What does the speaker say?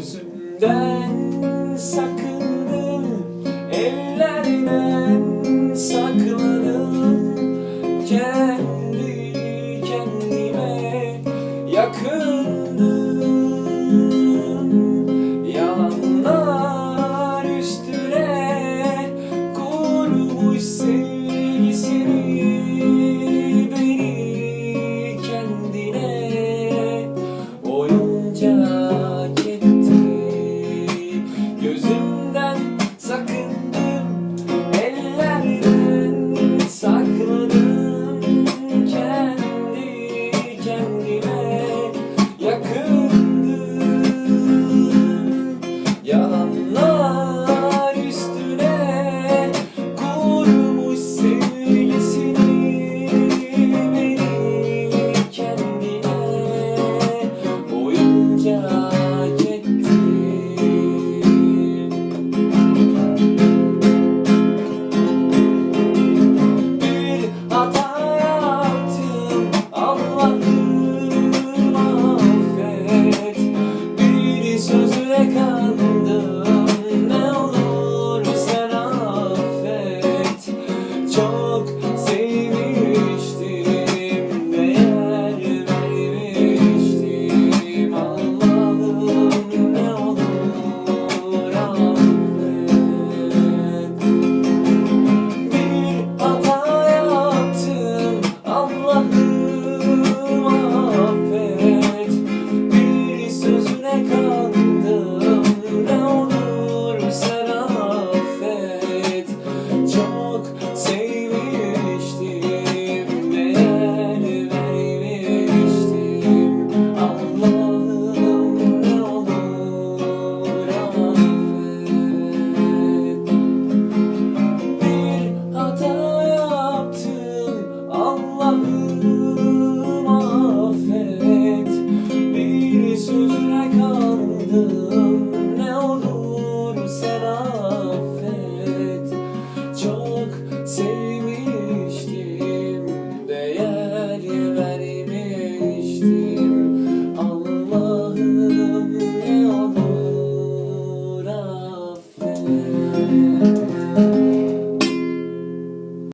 Gözümden sakındım, ellerden sakladım. Gel could.